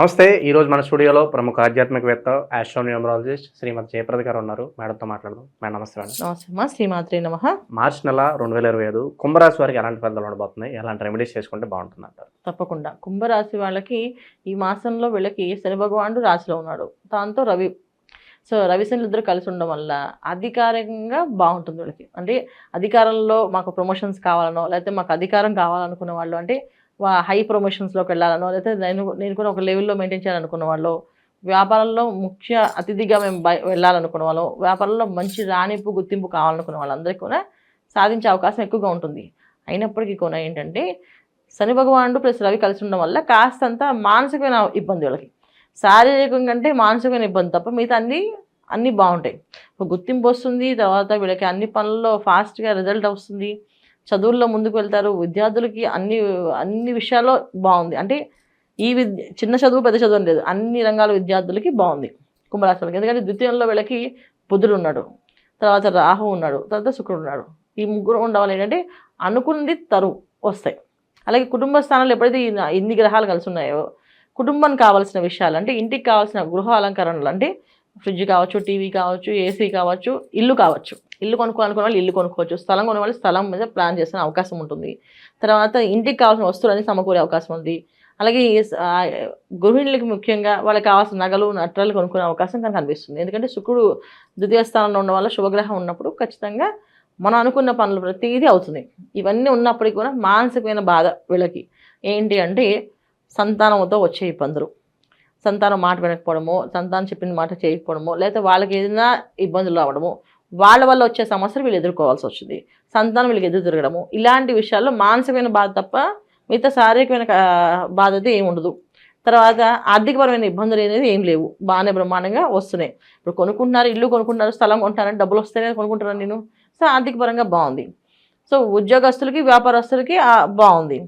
నమస్తే ఈ రోజు మన స్టూడియోలో ప్రముఖ ఆధ్యాత్మికవేత్త ఆస్ట్రోన్యూమరాలజిస్ట్ శ్రీమతి జయప్రద గారు ఉన్నారు. మేడంతో మాట్లాడదాం. మేడం నమస్తే మేడం. నమస్తే శ్రీమాత్రే నమ. మార్చి నెల రెండు వేల ఇరవై ఐదు కుంభరాశి వారికి ఎలాంటి ఫలితాలు ఉండబోతున్నాయి? ఎలాంటి రెమెడీస్ చేసుకుంటే బాగుంటుంది అంటారు? తప్పకుండా. కుంభరాశి వాళ్ళకి ఈ మాసంలో వీళ్ళకి శని భగవానుడు రాశిలో ఉన్నాడు. దాంతో రవి. సో రవి శనులు ఇద్దరు కలిసి ఉండడం వల్ల అధికారికంగా బాగుంటుంది వీళ్ళకి. అంటే అధికారంలో మాకు ప్రమోషన్స్ కావాలనో లేకపోతే మాకు అధికారం కావాలనుకున్న వాళ్ళు అంటే హై ప్రమోషన్స్లోకి వెళ్ళాలనో లేకపోతే నేను నేను కూడా ఒక లెవెల్లో మెయింటైన్ చేయాలనుకున్న వాళ్ళు వ్యాపారంలో ముఖ్య అతిథిగా మేము బయ వెళ్ళాలనుకున్న వాళ్ళు వ్యాపారంలో మంచి రాణింపు గుర్తింపు కావాలనుకున్న వాళ్ళందరికీ కూడా సాధించే అవకాశం ఎక్కువగా ఉంటుంది. అయినప్పటికీ కూడా ఏంటంటే శని భగవానుడు ప్లస్ రవి కలిసి ఉండడం వల్ల కాస్తంత మానసికమైన ఇబ్బంది వీళ్ళకి. శారీరకంగా అంటే మానసికమైన ఇబ్బంది తప్ప మిగతా అన్నీ అన్నీ బాగుంటాయి. గుర్తింపు వస్తుంది తర్వాత వీళ్ళకి అన్ని పనుల్లో ఫాస్ట్గా రిజల్ట్ వస్తుంది. చదువుల్లో ముందుకు వెళ్తారు. విద్యార్థులకి అన్ని అన్ని విషయాల్లో బాగుంది. అంటే ఈ విద్య చిన్న చదువు పెద్ద చదువు లేదు. అన్ని రంగాల విద్యార్థులకి బాగుంది కుంభరాశి ఎందుకంటే ద్వితీయంలో వీళ్ళకి బుధుడు ఉన్నాడు. తర్వాత రాహు ఉన్నాడు. తర్వాత శుక్రుడు ఉన్నాడు. ఈ ముగ్గురు ఉండడం ఏంటంటే అనుకున్నది తరువు వస్తాయి. అలాగే కుటుంబ స్థానాలు ఎప్పుడైతే ఈ ఇన్ని గ్రహాలు కలిసి ఉన్నాయో కుటుంబానికి కావాల్సిన విషయాలు అంటే ఇంటికి కావాల్సిన గృహ అలంకరణలు అంటే ఫ్రిడ్జ్ కావచ్చు టీవీ కావచ్చు ఏసీ కావచ్చు ఇల్లు కావచ్చు. ఇల్లు కొనుక్కోవాలనుకున్న వాళ్ళు ఇల్లు కొనుక్కోవచ్చు. స్థలం కొనే వాళ్ళు స్థలం మీద ప్లాన్ చేసిన అవకాశం ఉంటుంది. తర్వాత ఇంటికి కావాల్సిన వస్తువులన్నీ సమకూరే అవకాశం ఉంది. అలాగే ఈ గృహిణులకి ముఖ్యంగా వాళ్ళకి కావాల్సిన నగలు నట్రాలు కొనుక్కునే అవకాశం కనుక కనిపిస్తుంది ఎందుకంటే శుక్రుడు ద్వితీయ స్థానంలో ఉన్న వల్ల శుభగ్రహం ఉన్నప్పుడు ఖచ్చితంగా మనం అనుకున్న పనులు ప్రతిదీ అవుతుంది. ఇవన్నీ ఉన్నప్పటికీ కూడా మానసికమైన బాధ వీళ్ళకి. ఏంటి అంటే సంతానంతో వచ్చే ఇబ్బందులు. సంతానం మాట వినకపోవడము సంతానం చెప్పిన మాట చేయకపోవడము లేకపోతే వాళ్ళకి ఏదైనా ఇబ్బందులు రావడము వాళ్ళ వల్ల వచ్చే సమస్యలు వీళ్ళు ఎదుర్కోవాల్సి వచ్చింది సంతానం వీళ్ళకి ఎదురు తిరగడము. ఇలాంటి విషయాల్లో మానసికమైన బాధ తప్ప మిగతా శారీరకమైన బాధ్యత బాధ అయితే ఏమి ఉండదు. తర్వాత ఆర్థికపరమైన ఇబ్బందులు అనేది ఏం లేవు. బాగానే బ్రహ్మాండంగా వస్తున్నాయి. ఇప్పుడు కొనుక్కుంటున్నారు ఇల్లు కొనుక్కుంటున్నారు స్థలం కొంటున్నారని డబ్బులు వస్తేనే కొనుక్కుంటున్నాను నేను. సో ఆర్థికపరంగా బాగుంది. సో ఉద్యోగస్తులకి వ్యాపారస్తులకి బాగుంది.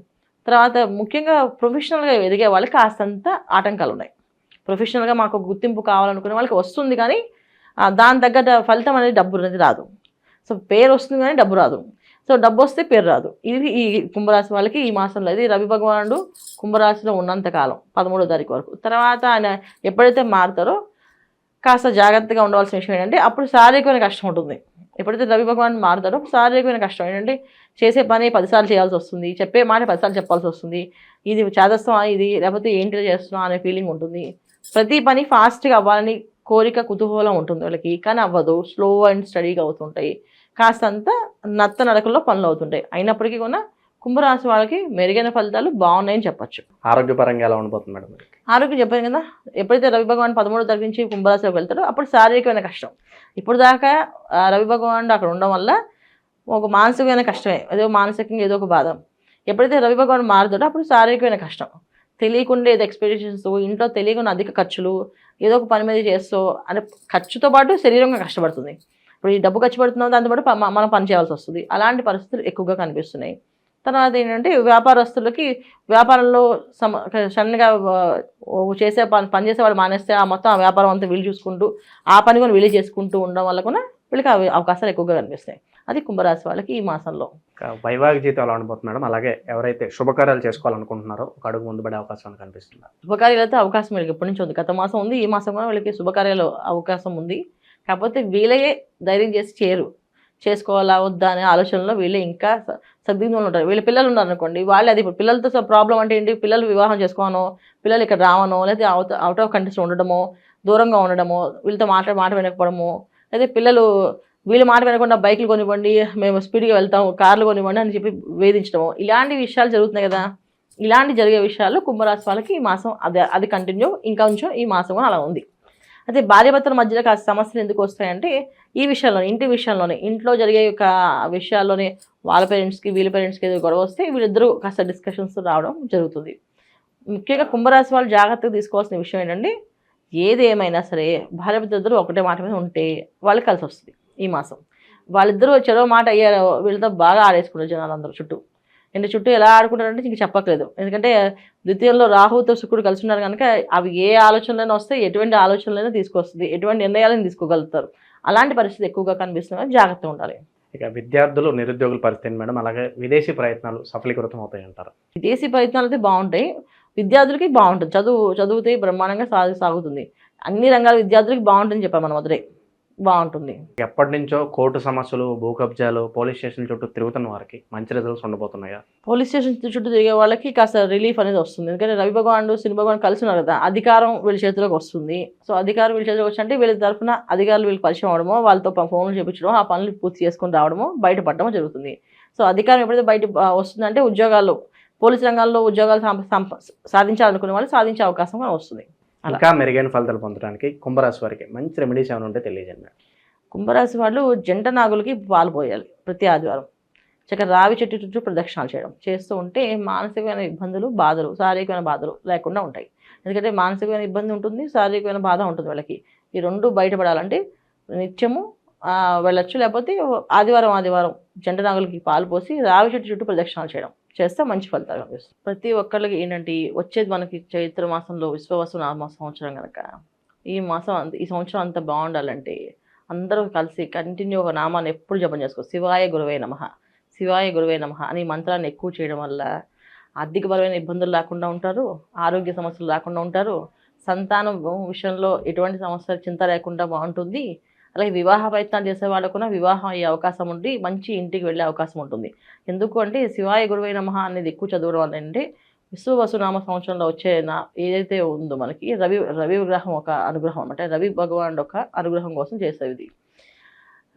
తర్వాత ముఖ్యంగా ప్రొఫెషనల్గా ఎదిగే వాళ్ళకి కాస్తంత ఆటంకాలు ఉన్నాయి ప్రొఫెషనల్గా మాకు గుర్తింపు కావాలనుకునే వాళ్ళకి వస్తుంది కానీ దాని తగ్గ ఫలితం అనేది డబ్బు అనేది రాదు. సో పేరు వస్తుంది కానీ డబ్బు రాదు. సో డబ్బు వస్తే పేరు రాదు. ఇది ఈ కుంభరాశి వాళ్ళకి ఈ మాసంలో ఇది రవి భగవానుడు కుంభరాశిలో ఉన్నంత కాలం పదమూడో తారీఖు వరకు. తర్వాత ఆయన ఎప్పుడైతే మారుతారో కాస్త జాగ్రత్తగా ఉండవలసిన విషయం ఏంటంటే అప్పుడు శారీరకమైన కష్టం ఉంటుంది. ఎప్పుడైతే రవి భగవాన్ మారుతారో శారీరకమైన కష్టం ఏంటంటే చేసే పని పదిసార్లు చేయాల్సి వస్తుంది. చెప్పే మాట పదిసార్లు చెప్పాల్సి వస్తుంది. ఇది చేదస్తాం ఇది లేకపోతే ఏంటి చేస్తున్నాం అనే ఫీలింగ్ ఉంటుంది. ప్రతి పని ఫాస్ట్గా అవ్వాలని కోరిక కుతూహలం ఉంటుంది వాళ్ళకి. కానీ అవ్వదు. స్లో అండ్ స్టడీగా అవుతుంటాయి. కాస్తంత నత్త నడకల్లో పనులు అవుతుంటాయి. అయినప్పటికీ కూడా కుంభరాశి వాళ్ళకి మెరుగైన ఫలితాలు బాగున్నాయని చెప్పొచ్చు. ఆరోగ్యపరంగా ఎలా ఉండబోతుంది మేడం? ఆరోగ్యం చెప్పాను కదా. ఎప్పుడైతే రవి భగవాన్ పదమూడో తారీఖు నుంచి కుంభరాశిలోకి వెళ్తాడో అప్పుడు శారీరకమైన కష్టం. ఇప్పుడు దాకా రవి భగవానుడు అక్కడ ఉండడం వల్ల ఒక మానసికమైన కష్టమే. ఏదో మానసికంగా ఏదో ఒక బాధ. ఎప్పుడైతే రవి భగవాన్ మారుతాడో అప్పుడు శారీరకమైన కష్టం. తెలియకుండా ఏదో ఎక్స్పెక్టేషన్స్ ఇంట్లో తెలియకుండా అధిక ఖర్చులు ఏదో ఒక పని మీద చేస్తూ అంటే ఖర్చుతో పాటు శరీరంగా కష్టపడుతుంది. ఇప్పుడు ఈ డబ్బు ఖర్చు పెడుతున్నాం దాంతో పాటు మనం పని చేయాల్సి వస్తుంది. అలాంటి పరిస్థితులు ఎక్కువగా కనిపిస్తున్నాయి. తర్వాత ఏంటంటే వ్యాపారస్తులకి వ్యాపారంలో సమ సడన్గా చేసే పని పని చేసే వాళ్ళు మానేస్తే ఆ మొత్తం ఆ వ్యాపారం అంతా వీళ్ళు చూసుకుంటూ ఆ పని కూడా వీళ్ళు చేసుకుంటూ ఉండడం వల్ల కూడా వీళ్ళకి అవి అవకాశాలు ఎక్కువగా కనిపిస్తాయి. అది కుంభరాశి వాళ్ళకి ఈ మాసంలో. వైవాహిక జీవితం ఎలా ఉండబోతుంది మేడం. అలాగే ఎవరైతే శుభకార్యాలు చేసుకోవాలనుకుంటున్నారో ఒక అడుగు ముందు పడే అవకాశం కనిపిస్తుంది? శుభకార్యాలు అయితే అవకాశం వీళ్ళకి ఎప్పటి నుంచి ఉంది. గత మాసం ఉంది. ఈ మాసం కూడా వీళ్ళకి శుభకార్యాలు అవకాశం ఉంది. కాకపోతే వీళ్ళయే ధైర్యం చేసి చేయరు. చేసుకోవాలా వద్దా అనే ఆలోచనలో వీళ్ళే ఇంకా స- సద్వినియోగంలో ఉంటారు. వీళ్ళ పిల్లలు ఉన్నారు అనుకోండి వాళ్ళు అది ఇప్పుడు పిల్లలతో ప్రాబ్లం అంటే ఏంటి? పిల్లలు వివాహం చేసుకోవనో పిల్లలు ఇక్కడ రావనో లేకపోతే అవుట్ అవుట్ ఆఫ్ కంట్రీస్ ఉండడమో దూరంగా ఉండడమో వీళ్ళతో మాట మాట వినకపోవడమో అదే పిల్లలు వీళ్ళు మాట వినకుండా బైకులు కొనివ్వండి మేము స్పీడ్గా వెళ్తాం కార్లు కొనివ్వండి అని చెప్పి వేధించడము. ఇలాంటి విషయాలు జరుగుతున్నాయి కదా. ఇలాంటి జరిగే విషయాలు కుంభరాశి వాళ్ళకి ఈ మాసం అది అది కంటిన్యూ ఇంకా కొంచెం ఈ మాసం అలా ఉంది. అయితే భార్యాభర్తల మధ్యలో కాస్త సమస్యలు ఎందుకు వస్తాయంటే ఈ విషయంలోనే ఇంటి విషయంలోనే ఇంట్లో జరిగే ఒక విషయాల్లోనే వాళ్ళ పేరెంట్స్కి వీళ్ళ పేరెంట్స్కి ఏదో గొడవ వస్తే వీళ్ళిద్దరూ కాస్త డిస్కషన్స్ రావడం జరుగుతుంది. ముఖ్యంగా కుంభరాశి వాళ్ళు జాగ్రత్తగా తీసుకోవాల్సిన విషయం ఏంటంటే ఏది ఏమైనా సరే భార్యాభర్త ఇద్దరు ఒకటే మాట మీద ఉంటే వాళ్ళకి కలిసి వస్తుంది ఈ మాసం. వాళ్ళిద్దరూ చెరో మాట అయ్యారు వీళ్ళతో బాగా ఆడేసుకున్నారు జనాలు అందరూ చుట్టూ. అంటే చుట్టూ ఎలా ఆడుకుంటారంటే ఇంక చెప్పట్లేదు ఎందుకంటే ద్వితీయంలో రాహుతో శుక్రుడు కలిసి ఉన్నారు కనుక అవి ఏ ఆలోచనలైనా వస్తే ఎటువంటి ఆలోచనలైనా తీసుకొస్తుంది. ఎటువంటి నిర్ణయాలను తీసుకోగలుగుతారు. అలాంటి పరిస్థితి ఎక్కువగా కనిపిస్తుంది జాగ్రత్తగా ఉండాలి. ఇక విద్యార్థులు నిరుద్యోగుల పరిస్థితి మేడం అలాగే విదేశీ ప్రయత్నాలు సఫలీకృతం అవుతాయి అంటారు విదేశీ ప్రయత్నాలు అయితే బాగుంటాయి. విద్యార్థులకి బాగుంటుంది. చదువు చదివితే బ్రహ్మాండంగా సాగు సాగుతుంది. అన్ని రంగాల విద్యార్థులకి బాగుంటుందని చెప్పాం మనం మొదటే బాగుంటుంది. ఎప్పటి నుంచో కోర్టు సమస్యలు భూ కబ్జాలు పోలీస్ స్టేషన్ చుట్టూ తిరుగుతున్న వారికి మంచి రిజల్ట్స్ ఉండబోతున్నాయా? పోలీస్ స్టేషన్ చుట్టూ తిరిగే వాళ్ళకి కాస్త రిలీఫ్ అనేది వస్తుంది. ఎందుకంటే రవి భగవాన్ శని భగవాన్ కలిసి ఉన్నారు కదా అధికారం వీళ్ళ చేతిలోకి వస్తుంది. సో అధికారం వీళ్ళ చేతిలోకి వచ్చింటే వీళ్ళ తరఫున అధికారులు వీళ్ళకి పరిచయం అవడమో వాళ్ళతో ఫోన్లు చేయించడం ఆ పనులు పూర్తి చేసుకొని రావడమో బయటపడడమో జరుగుతుంది. సో అధికారం ఎప్పుడైతే బయట వస్తుందంటే ఉద్యోగాల్లో పోలీస్ రంగాల్లో ఉద్యోగాలు సాధించాలనుకునే వాళ్ళు సాధించే అవకాశం కూడా వస్తుంది. అలా. ఇంకా మెరుగైన ఫలితాలు పొందడానికి కుంభరాశి వారికి మంచి రెమెడీస్ ఏమైనా ఉంటే తెలియజేయండి. కుంభరాశి వాళ్ళు జంట నాగులకి పాలు పోయాలి ప్రతి ఆదివారం. చక్కగా రావి చెట్టు చుట్టూ ప్రదక్షిణాలు చేయడం. చేస్తూ ఉంటే మానసికమైన ఇబ్బందులు బాధలు శారీరకమైన బాధలు లేకుండా ఉంటాయి. ఎందుకంటే మానసికమైన ఇబ్బంది ఉంటుంది శారీరకమైన బాధ ఉంటుంది వాళ్ళకి. ఈ రెండు బయటపడాలంటే నిత్యము వెళ్ళొచ్చు. లేకపోతే ఆదివారం ఆదివారం జంట నాగులకి పాలు పోసి రావి చెట్టు చుట్టూ ప్రదక్షిణాలు చేయడం. చేస్తే మంచి ఫలితాలు కనిపిస్తుంది ప్రతి ఒక్కళ్ళకి ఏంటంటే వచ్చేది మనకి చైత్ర మాసంలో విశ్వవసు నామ సంవత్సరం కనుక ఈ మాసం అంత ఈ సంవత్సరం అంత బాగుండాలంటే అందరూ కలిసి కంటిన్యూ ఒక నామాన్ని ఎప్పుడు జపం చేసుకో శివాయ గురువే నమ. శివాయ గురువే నమ అని మంత్రాన్ని ఎక్కువ చేయడం వల్ల ఆర్థికపరమైన ఇబ్బందులు లేకుండా ఉంటారు ఆరోగ్య సమస్యలు లేకుండా ఉంటారు సంతానం విషయంలో ఎటువంటి సమస్య చింత లేకుండా బాగుంటుంది. అలాగే వివాహ ప్రయత్నాలు చేసే వాళ్ళకు కూడా వివాహం అయ్యే అవకాశం ఉండి మంచి ఇంటికి వెళ్ళే అవకాశం ఉంటుంది. ఎందుకు అంటే శివాయ గురువై నమ అనేది ఎక్కువ చదవడం వల్ల అంటే విశ్వవసునామ సంవత్సరంలో వచ్చే నా ఏదైతే ఉందో మనకి రవి రవి విగ్రహం ఒక అనుగ్రహం అంటే రవి భగవానుడు ఒక అనుగ్రహం కోసం చేసేది. ఇది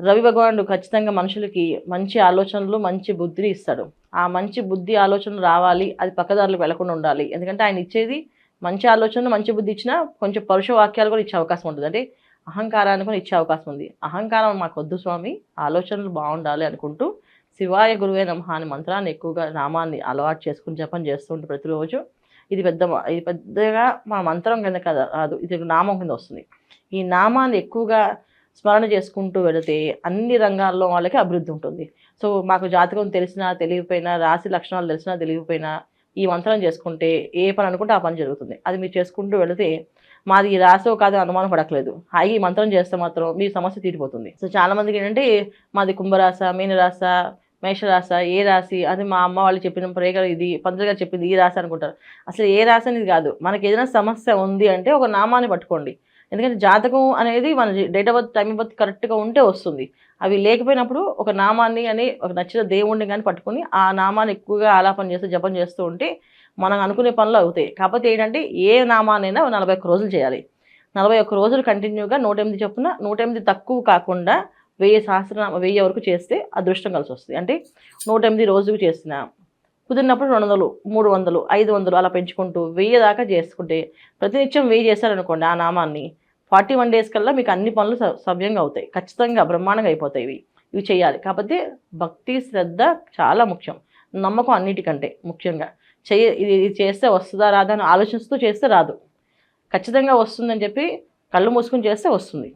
రవి భగవానుడు ఖచ్చితంగా మనుషులకి మంచి ఆలోచనలు మంచి బుద్ధిని ఇస్తాడు. ఆ మంచి బుద్ధి ఆలోచనలు రావాలి అది పక్కదారులకు వెళ్ళకుండా ఉండాలి. ఎందుకంటే ఆయన ఇచ్చేది మంచి ఆలోచనలు మంచి బుద్ధి ఇచ్చినా కొంచెం పరుష వాక్యాలు కూడా ఇచ్చే అవకాశం ఉంటుంది. అంటే అహంకారాన్ని కూడా ఇచ్చే అవకాశం ఉంది. అహంకారం మాకు వద్దు స్వామి ఆలోచనలు బాగుండాలి అనుకుంటూ శివాయ గురువే నమః అనే మంత్రాన్ని ఎక్కువగా నామాన్ని అలవాటు చేసుకుని జపం చేస్తుంటే ప్రతిరోజు. ఇది పెద్ద ఇది పెద్దగా మా మంత్రం కింద కదా ఇది నామం కింద వస్తుంది. ఈ నామాన్ని ఎక్కువగా స్మరణ చేసుకుంటూ వెళితే అన్ని రంగాల్లో వాళ్ళకి అభివృద్ధి ఉంటుంది. సో మాకు జాతకం తెలిసినా తెలియకపోయినా రాశి లక్షణాలు తెలిసినా తెలియకపోయినా ఈ మంత్రం చేసుకుంటే ఏ పని అనుకుంటే ఆ పని జరుగుతుంది. అది మీరు చేసుకుంటూ వెళితే మాది ఈ రాసో కాదు అనుమానం పడట్లేదు. హాయి మంత్రం చేస్తే మాత్రం మీ సమస్య తీరిపోతుంది. సో చాలా మందికి ఏంటంటే మాది కుంభరాశ మీనరాశ మేషరాశ ఏ రాశి అది మా అమ్మ వాళ్ళు చెప్పిన ప్రేగలు ఇది పంతులు గారు చెప్పింది ఈ రాశి అనుకుంటారు. అసలు ఏ రాశి అనేది కాదు. మనకి ఏదైనా సమస్య ఉంది అంటే ఒక నామాన్ని పట్టుకోండి. ఎందుకంటే జాతకం అనేది మన date of birth time birth కరెక్ట్గా ఉంటే వస్తుంది. అవి లేకపోయినప్పుడు ఒక నామాన్ని అని ఒక నచ్చిన దేవుణ్ణి కానీ పట్టుకొని ఆ నామాన్ని ఎక్కువగా ఆలాపన చేస్తూ జపం చేస్తూ ఉంటే మనం అనుకునే పనులు అవుతాయి. కాకపోతే ఏంటంటే ఏ నామానైనా నలభై ఒక్క రోజులు చేయాలి. నలభై ఒక్క రోజులు కంటిన్యూగా నూట ఎనిమిది చొప్పున నూట ఎనిమిది తక్కువ కాకుండా వెయ్యి సహస్రనామ వెయ్యి వరకు చేస్తే అదృష్టం కలిసి వస్తుంది. అంటే నూట ఎనిమిది రోజుకు చేసిన కుదిరినప్పుడు రెండు వందలు మూడు వందలు ఐదు వందలు అలా పెంచుకుంటూ వెయ్యి దాకా చేసుకుంటే ప్రతినిత్యం వెయ్యి చేశారనుకోండి ఆ నామాన్ని ఫార్టీ వన్ డేస్ కల్లా మీకు అన్ని పనులు స- సవ్యంగా అవుతాయి. ఖచ్చితంగా బ్రహ్మాండంగా అయిపోతాయి ఇవి. ఇవి చేయాలి. కాకపోతే భక్తి శ్రద్ధ చాలా ముఖ్యం. నమ్మకం అన్నిటికంటే ముఖ్యంగా. చేయ ఇది ఇది చేస్తే వస్తుందా రాదా అని ఆలోచిస్తూ చేస్తే రాదు. ఖచ్చితంగా వస్తుందని చెప్పి కళ్ళు మూసుకుని చేస్తే వస్తుంది.